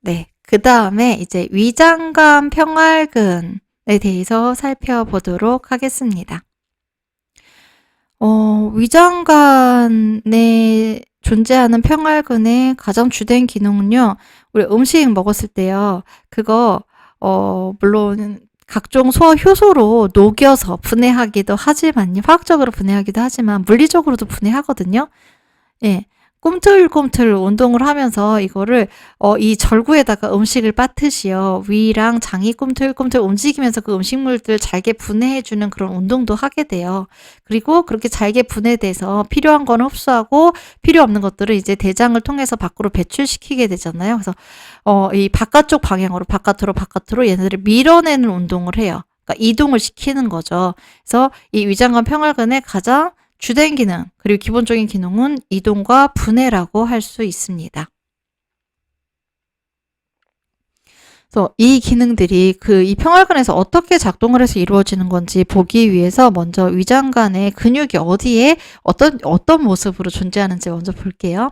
네. 그 다음에 이제 위장관 평활근에 대해서 살펴보도록 하겠습니다. 어, 위장관에 존재하는 평활근의 가장 주된 기능은요, 우리 음식 먹었을 때요, 그거, 어, 물론 각종 소화 효소로 녹여서 분해하기도 하지만요, 화학적으로 분해하기도 하지만 물리적으로도 분해하거든요. 예. 꿈틀꿈틀 운동을 하면서 이거를 어, 이 절구에다가 음식을 빠듯이요 위랑 장이 꿈틀꿈틀 움직이면서 그 음식물들 잘게 분해해주는 그런 운동도 하게 돼요. 그리고 그렇게 잘게 분해돼서 필요한 건 흡수하고 필요 없는 것들을 이제 대장을 통해서 밖으로 배출시키게 되잖아요. 그래서 어, 이 바깥쪽 방향으로 바깥으로 바깥으로 얘네들을 밀어내는 운동을 해요. 그러니까 이동을 시키는 거죠. 그래서 이 위장관 평활근의 가장 주된 기능, 그리고 기본적인 기능은 이동과 분해라고 할 수 있습니다. 그래서 이 기능들이 그 이 평활근에서 어떻게 작동을 해서 이루어지는 건지 보기 위해서 먼저 위장관의 근육이 어디에 어떤 어떤 모습으로 존재하는지 먼저 볼게요.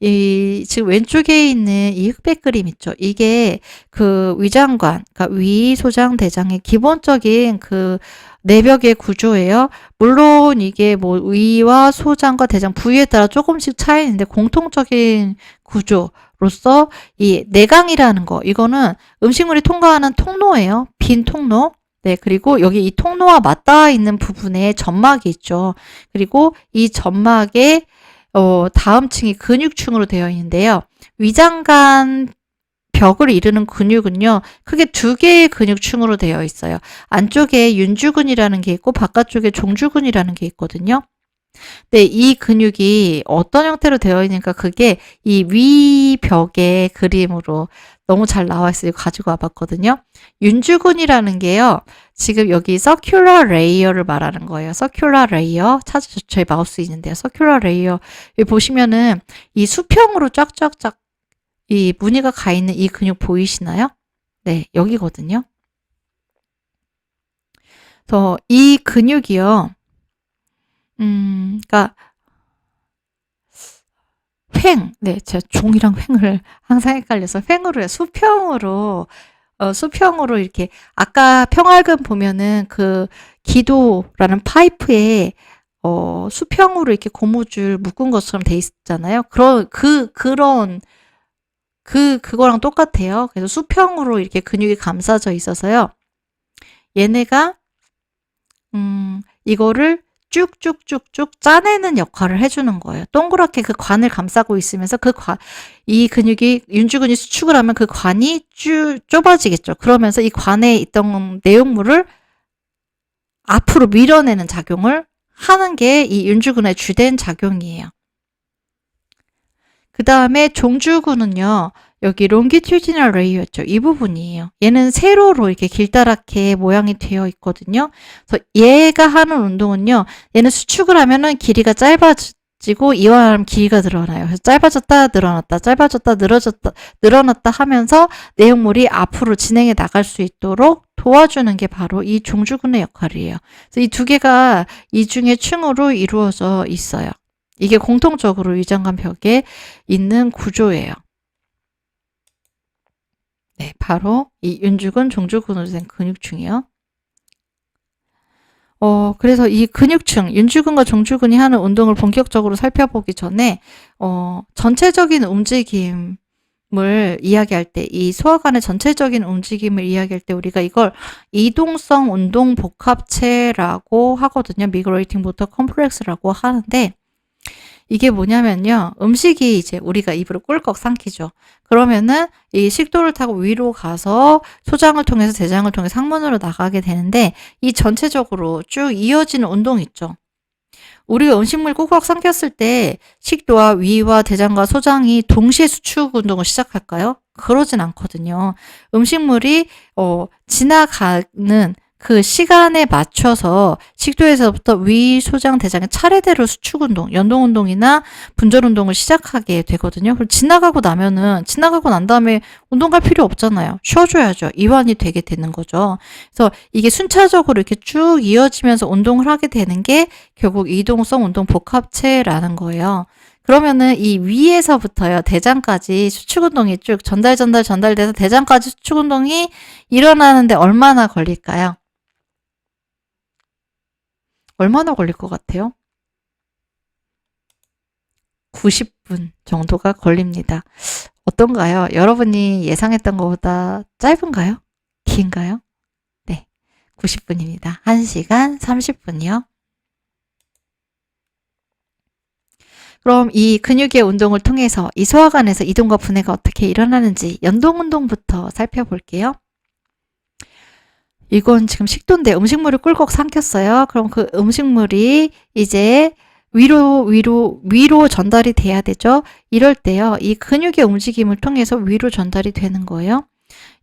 이 지금 왼쪽에 있는 이 흑백 그림 있죠. 이게 그 위장관, 그러니까 위, 소장, 대장의 기본적인 그 내벽의 구조예요. 물론 이게 뭐 위와 소장과 대장 부위에 따라 조금씩 차이 있는데 공통적인 구조 로서 이 내강이라는 거 이거는 음식물이 통과하는 통로예요. 빈 통로. 네, 그리고 여기 이 통로와 맞닿아 있는 부분에 점막이 있죠. 그리고 이 점막에 어, 다음 층이 근육층으로 되어 있는데요. 위장관 벽을 이루는 근육은요, 크게 두 개의 근육층으로 되어 있어요. 안쪽에 윤주근이라는 게 있고, 바깥쪽에 종주근이라는 게 있거든요. 네, 이 근육이 어떤 형태로 되어 있는가, 그게 이 위벽의 그림으로 너무 잘 나와 있어요. 가지고 와봤거든요. 윤주근이라는 게요, 지금 여기 서큘러 레이어를 말하는 거예요. 서큘러 레이어. 찾으셨죠? 제 마우스 있는데요. 서큘러 레이어. 여기 보시면은 이 수평으로 쫙쫙쫙 이 무늬가 가 있는 이 근육 보이시나요? 네, 여기거든요. 그래서 이 근육이요. 음, 그러니까 횡, 네, 제가 종이랑 횡을 항상 헷갈려서 횡으로 요 수평으로 어, 수평으로 이렇게 아까 평활근 보면은 그 기도라는 파이프에 어, 수평으로 이렇게 고무줄 묶은 것처럼 돼 있잖아요. 그런 그 그런 그 그거랑 똑같아요. 그래서 수평으로 이렇게 근육이 감싸져 있어서요. 얘네가 음 이거를 쭉쭉쭉쭉 짜내는 역할을 해주는 거예요. 동그랗게 그 관을 감싸고 있으면서 그 관, 이 근육이, 윤주근이 수축을 하면 그 관이 쭉 좁아지겠죠. 그러면서 이 관에 있던 내용물을 앞으로 밀어내는 작용을 하는 게 이 윤주근의 주된 작용이에요. 그 다음에 종주근은요, 여기 롱기튜디널 레이였죠. 이 부분이에요. 얘는 세로로 이렇게 길다랗게 모양이 되어 있거든요. 그래서 얘가 하는 운동은요, 얘는 수축을 하면은 길이가 짧아지고 이완하면 길이가 늘어나요. 그래서 짧아졌다 늘어났다, 짧아졌다 늘어졌다 늘어났다 하면서 내용물이 앞으로 진행해 나갈 수 있도록 도와주는 게 바로 이 종주근의 역할이에요. 그래서 이 두 개가 이중의 층으로 이루어져 있어요. 이게 공통적으로 위장관 벽에 있는 구조예요. 네, 바로 이 윤주근, 종주근으로 된 근육층이요. 어, 그래서 이 근육층, 윤주근과 종주근이 하는 운동을 본격적으로 살펴보기 전에, 어, 전체적인 움직임을 이야기할 때, 이 소화관의 전체적인 움직임을 이야기할 때 우리가 이걸 이동성 운동 복합체라고 하거든요. 미그레이팅 모터 컴플렉스라고 하는데, 이게 뭐냐면요. 음식이 이제 우리가 입으로 꿀꺽 삼키죠. 그러면은 이 식도를 타고 위로 가서 소장을 통해서 대장을 통해 상문으로 나가게 되는데 이 전체적으로 쭉 이어지는 운동 있죠. 우리가 음식물 꿀꺽 삼켰을 때 식도와 위와 대장과 소장이 동시에 수축 운동을 시작할까요? 그러진 않거든요. 음식물이 어 지나가는 그 시간에 맞춰서 식도에서부터 위, 소장, 대장의 차례대로 수축 운동, 연동 운동이나 분절 운동을 시작하게 되거든요. 그럼 지나가고 나면은 지나가고 난 다음에 운동 갈 필요 없잖아요. 쉬어줘야죠. 이완이 되게 되는 거죠. 그래서 이게 순차적으로 이렇게 쭉 이어지면서 운동을 하게 되는 게 결국 이동성 운동 복합체라는 거예요. 그러면은 이 위에서부터요, 대장까지 수축 운동이 쭉 전달, 전달, 전달돼서 대장까지 수축 운동이 일어나는데 얼마나 걸릴까요? 얼마나 걸릴 것 같아요? 90분 정도가 걸립니다. 어떤가요? 여러분이 예상했던 것보다 짧은가요? 긴가요? 네. 90분입니다. 1시간 30분이요. 그럼 이 근육의 운동을 통해서 이 소화관에서 이동과 분해가 어떻게 일어나는지 연동 운동부터 살펴볼게요. 이건 지금 식도인데 음식물을 꿀꺽 삼켰어요. 그럼 그 음식물이 이제 위로 위로 위로 전달이 돼야 되죠. 이럴 때요. 이 근육의 움직임을 통해서 위로 전달이 되는 거예요.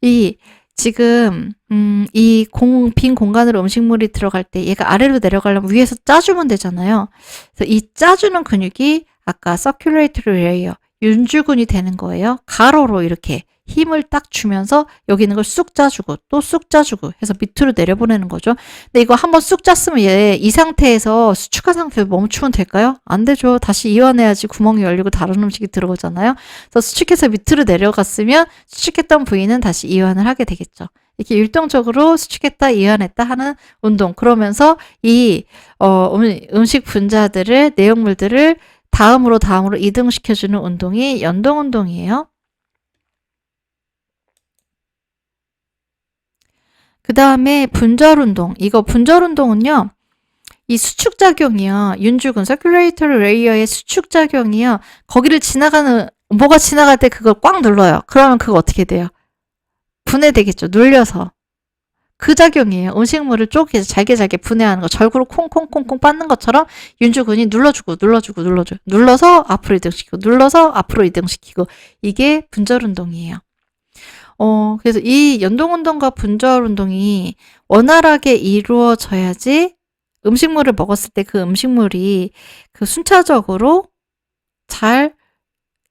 이 지금 음, 이 공, 빈 공간으로 음식물이 들어갈 때 얘가 아래로 내려가려면 위에서 짜주면 되잖아요. 그래서 이 짜주는 근육이 아까 circulatory layer 윤주근이 되는 거예요. 가로로 이렇게 힘을 딱 주면서 여기 있는 걸 쑥 짜주고 또 쑥 짜주고 해서 밑으로 내려보내는 거죠. 근데 이거 한번 쑥 짰으면 얘 이 상태에서 수축한 상태에서 멈추면 될까요? 안 되죠. 다시 이완해야지 구멍이 열리고 다른 음식이 들어오잖아요. 그래서 수축해서 밑으로 내려갔으면 수축했던 부위는 다시 이완을 하게 되겠죠. 이렇게 율동적으로 수축했다 이완했다 하는 운동 그러면서 이 어, 음, 음식 분자들을 내용물들을 다음으로 다음으로 이동시켜주는 운동이 연동 운동이에요. 그 다음에 분절 운동. 이거 분절 운동은요. 이 수축 작용이요. 윤죽은 circulatory layer의 수축 작용이요. 거기를 지나가는 뭐가 지나갈 때 그걸 꽉 눌러요. 그러면 그거 어떻게 돼요? 분해되겠죠. 눌려서. 그 작용이에요. 음식물을 쪼개서 잘게 잘게 분해하는 거. 절구로 콩콩콩콩 빻는 것처럼 윤주근이 눌러주고 눌러주고 눌러주고 눌러서 앞으로 이동시키고 눌러서 앞으로 이동시키고 이게 분절 운동이에요. 어, 그래서 이 연동 운동과 분절 운동이 원활하게 이루어져야지 음식물을 먹었을 때 그 음식물이 그 순차적으로 잘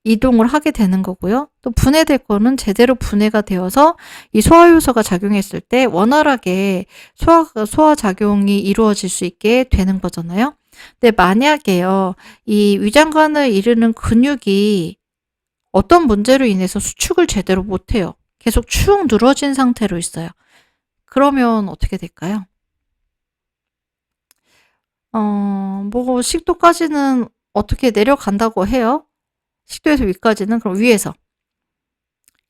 이동을 하게 되는 거고요. 또 분해될 거는 제대로 분해가 되어서 이 소화 효소가 작용했을 때 원활하게 소화 소화 작용이 이루어질 수 있게 되는 거잖아요. 근데 만약에요. 이 위장관을 이루는 근육이 어떤 문제로 인해서 수축을 제대로 못 해요. 계속 축 늘어진 상태로 있어요. 그러면 어떻게 될까요? 어, 뭐 식도까지는 어떻게 내려간다고 해요. 식도에서 위까지는 그럼 위에서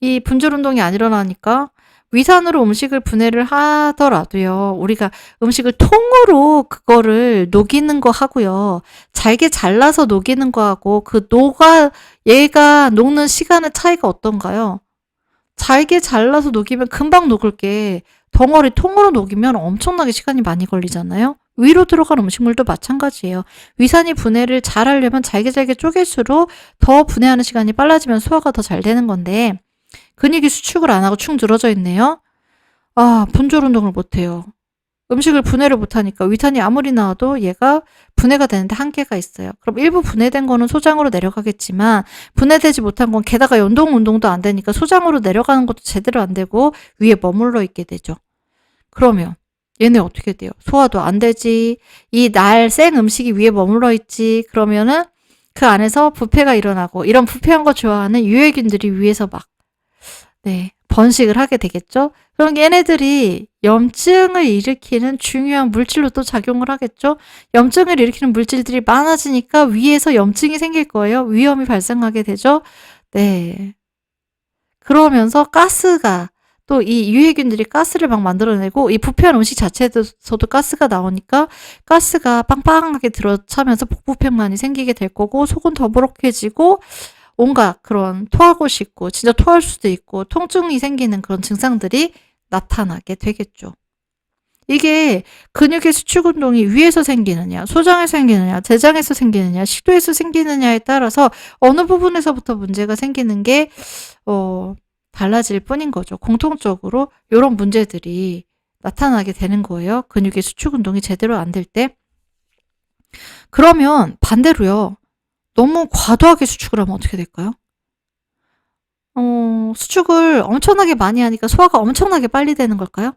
이 분절 운동이 안 일어나니까 위산으로 음식을 분해를 하더라도요. 우리가 음식을 통으로 그거를 녹이는 거 하고요. 잘게 잘라서 녹이는 거 하고 그 녹아 얘가 녹는 시간의 차이가 어떤가요? 잘게 잘라서 녹이면 금방 녹을 게 덩어리 통으로 녹이면 엄청나게 시간이 많이 걸리잖아요. 위로 들어간 음식물도 마찬가지예요. 위산이 분해를 잘 하려면 잘게 잘게 쪼갤수록 더 분해하는 시간이 빨라지면 소화가 더 잘 되는 건데 근육이 수축을 안 하고 축 늘어져 있네요. 아, 분절 운동을 못 해요. 음식을 분해를 못하니까 위산이 아무리 나와도 얘가 분해가 되는데 한계가 있어요. 그럼 일부 분해된 거는 소장으로 내려가겠지만 분해되지 못한 건 게다가 연동 운동도 안 되니까 소장으로 내려가는 것도 제대로 안 되고 위에 머물러 있게 되죠. 그러면 얘네 어떻게 돼요? 소화도 안 되지. 이 날 생 음식이 위에 머물러 있지. 그러면은 그 안에서 부패가 일어나고 이런 부패한 거 좋아하는 유해균들이 위에서 막 네, 번식을 하게 되겠죠. 그럼 얘네들이 염증을 일으키는 중요한 물질로 또 작용을 하겠죠. 염증을 일으키는 물질들이 많아지니까 위에서 염증이 생길 거예요. 위험이 발생하게 되죠. 네. 그러면서 가스가 또 이 유해균들이 가스를 막 만들어내고 이 부패한 음식 자체에서도 가스가 나오니까 가스가 빵빵하게 들어차면서 복부팽만이 생기게 될 거고 속은 더부룩해지고 온갖 그런 토하고 싶고 진짜 토할 수도 있고 통증이 생기는 그런 증상들이 나타나게 되겠죠. 이게 근육의 수축 운동이 위에서 생기느냐, 소장에서 생기느냐, 대장에서 생기느냐, 식도에서 생기느냐에 따라서 어느 부분에서부터 문제가 생기는 게 어, 달라질 뿐인 거죠. 공통적으로 이런 문제들이 나타나게 되는 거예요. 근육의 수축 운동이 제대로 안 될 때. 그러면 반대로요. 너무 과도하게 수축을 하면 어떻게 될까요? 어, 수축을 엄청나게 많이 하니까 소화가 엄청나게 빨리 되는 걸까요?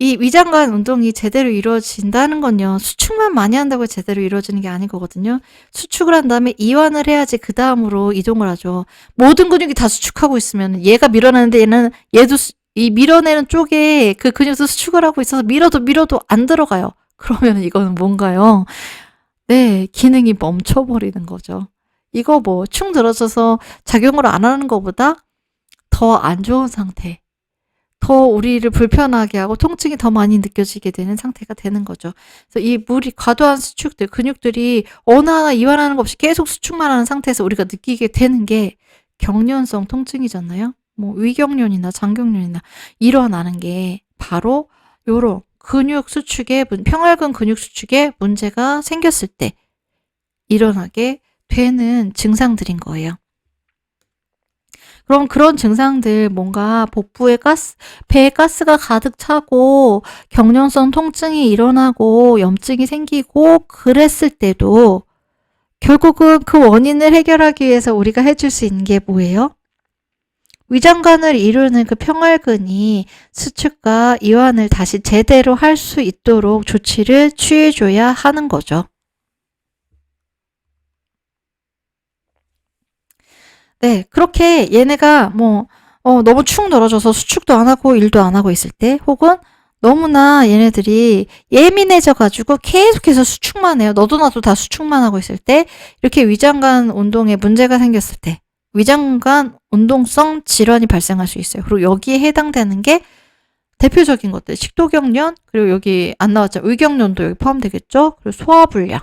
이 위장관 운동이 제대로 이루어진다는 건요. 수축만 많이 한다고 제대로 이루어지는 게 아닌 거거든요. 수축을 한 다음에 이완을 해야지 그 다음으로 이동을 하죠. 모든 근육이 다 수축하고 있으면 얘가 밀어내는데 얘는 얘도 수- 이 밀어내는 쪽에 그 근육도 수축을 하고 있어서 밀어도 밀어도 안 들어가요. 그러면 이거는 뭔가요? 네, 기능이 멈춰버리는 거죠. 이거 뭐축 늘어져서 작용을 안 하는 것보다 더 안 좋은 상태. 더 우리를 불편하게 하고 통증이 더 많이 느껴지게 되는 상태가 되는 거죠. 그래서 이 무리 과도한 수축들, 근육들이 어느 하나 이완하는 것 없이 계속 수축만 하는 상태에서 우리가 느끼게 되는 게 경련성 통증이잖아요. 뭐 위경련이나 장경련이나 일어나는 게 바로 요런 근육 수축에 문- 평활근 근육 수축에 문제가 생겼을 때 일어나게 되는 증상들인 거예요. 그럼 그런 증상들 뭔가 복부에 가스, 배에 가스가 가득 차고 경련성 통증이 일어나고 염증이 생기고 그랬을 때도 결국은 그 원인을 해결하기 위해서 우리가 해줄 수 있는 게 뭐예요? 위장관을 이루는 그 평활근이 수축과 이완을 다시 제대로 할 수 있도록 조치를 취해줘야 하는 거죠. 네, 그렇게 얘네가 뭐, 어, 너무 축 늘어져서 수축도 안 하고 일도 안 하고 있을 때, 혹은 너무나 얘네들이 예민해져가지고 계속해서 수축만 해요. 너도 나도 다 수축만 하고 있을 때, 이렇게 위장관 운동에 문제가 생겼을 때, 위장관 운동성 질환이 발생할 수 있어요. 그리고 여기에 해당되는 게 대표적인 것들, 식도경련, 그리고 여기 안 나왔죠. 의경련도 여기 포함되겠죠. 그리고 소화불량,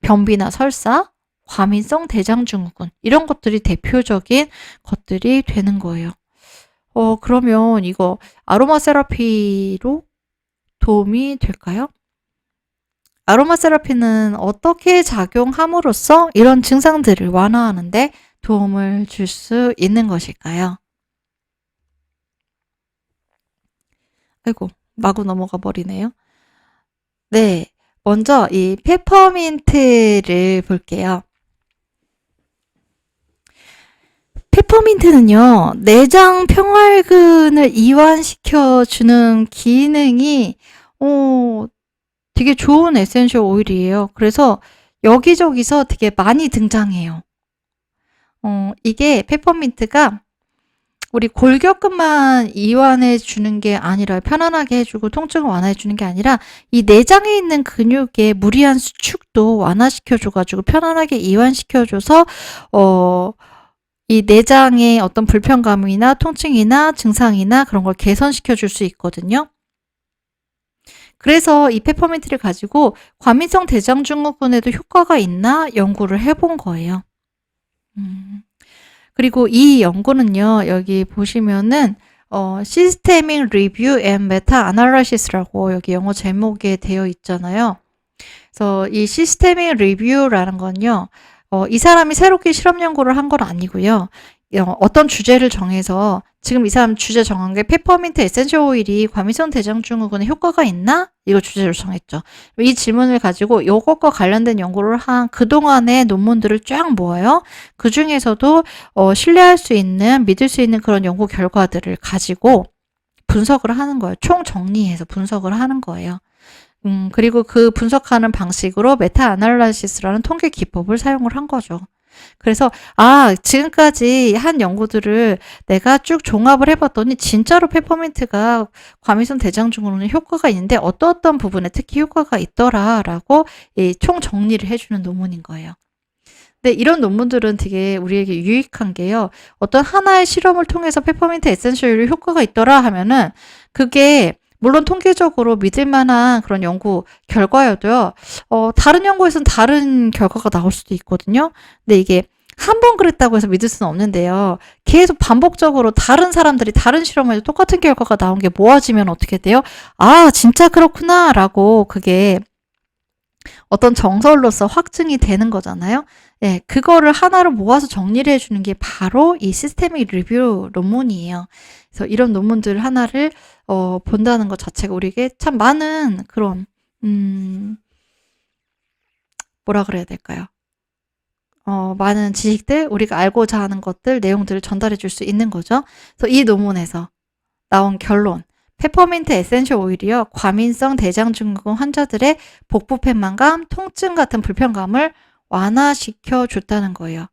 변비나 설사, 과민성 대장증후군 이런 것들이 대표적인 것들이 되는 거예요. 어 그러면 이거 아로마 세라피로 도움이 될까요? 아로마 세라피는 어떻게 작용함으로써 이런 증상들을 완화하는데 도움을 줄 수 있는 것일까요? 아이고, 마구 넘어가 버리네요. 네. 먼저 이 페퍼민트를 볼게요. 페퍼민트는요, 내장 평활근을 이완시켜주는 기능이, 어, 되게 좋은 에센셜 오일이에요. 그래서 여기저기서 되게 많이 등장해요. 어, 이게 페퍼민트가 우리 골격근만 이완해 주는 게 아니라 편안하게 해주고 통증을 완화해 주는 게 아니라 이 내장에 있는 근육의 무리한 수축도 완화시켜 줘가지고 편안하게 이완시켜 줘서 어, 이 내장의 어떤 불편감이나 통증이나 증상이나 그런 걸 개선시켜 줄 수 있거든요. 그래서 이 페퍼민트를 가지고 과민성 대장증후군에도 효과가 있나 연구를 해본 거예요. 음. 그리고 이 연구는요, 여기 보시면은, 어, Systemic Review and Meta Analysis라고 여기 영어 제목에 되어 있잖아요. 그래서 이 Systemic Review라는 건요, 어, 이 사람이 새롭게 실험 연구를 한 건 아니고요. 어, 어떤 주제를 정해서 지금 이 사람 주제 정한 게 페퍼민트 에센셜 오일이 과민성 대장증 후군에 효과가 있나? 이거 주제로 정했죠. 이 질문을 가지고 이것과 관련된 연구를 한 그동안의 논문들을 쫙 모아요. 그 중에서도 어, 신뢰할 수 있는, 믿을 수 있는 그런 연구 결과들을 가지고 분석을 하는 거예요. 총 정리해서 분석을 하는 거예요. 음, 그리고 그 분석하는 방식으로 메타 아날라시스라는 통계 기법을 사용을 한 거죠. 그래서 아 지금까지 한 연구들을 내가 쭉 종합을 해봤더니 진짜로 페퍼민트가 과민성 대장증후군에 효과가 있는데 어떤 어떤 부분에 특히 효과가 있더라라고 총 정리를 해주는 논문인 거예요. 근데 이런 논문들은 되게 우리에게 유익한 게요. 어떤 하나의 실험을 통해서 페퍼민트 에센셜 효과가 있더라 하면은 그게 물론 통계적으로 믿을 만한 그런 연구 결과여도요, 어, 다른 연구에서는 다른 결과가 나올 수도 있거든요. 근데 이게 한 번 그랬다고 해서 믿을 수는 없는데요. 계속 반복적으로 다른 사람들이 다른 실험에도 똑같은 결과가 나온 게 모아지면 어떻게 돼요? 아, 진짜 그렇구나. 라고 그게 어떤 정설로서 확증이 되는 거잖아요. 네, 그거를 하나로 모아서 정리를 해주는 게 바로 이 시스테믹 리뷰 논문이에요. 그래서 이런 논문들 하나를 어, 본다는 것 자체가 우리에게 참 많은 그런 음, 뭐라 그래야 될까요? 어, 많은 지식들, 우리가 알고자 하는 것들, 내용들을 전달해 줄 수 있는 거죠. 그래서 이 논문에서 나온 결론. 페퍼민트 에센셜 오일이요. 과민성 대장증후군 환자들의 복부 팽만감, 통증 같은 불편감을 완화시켜 줬다는 거예요.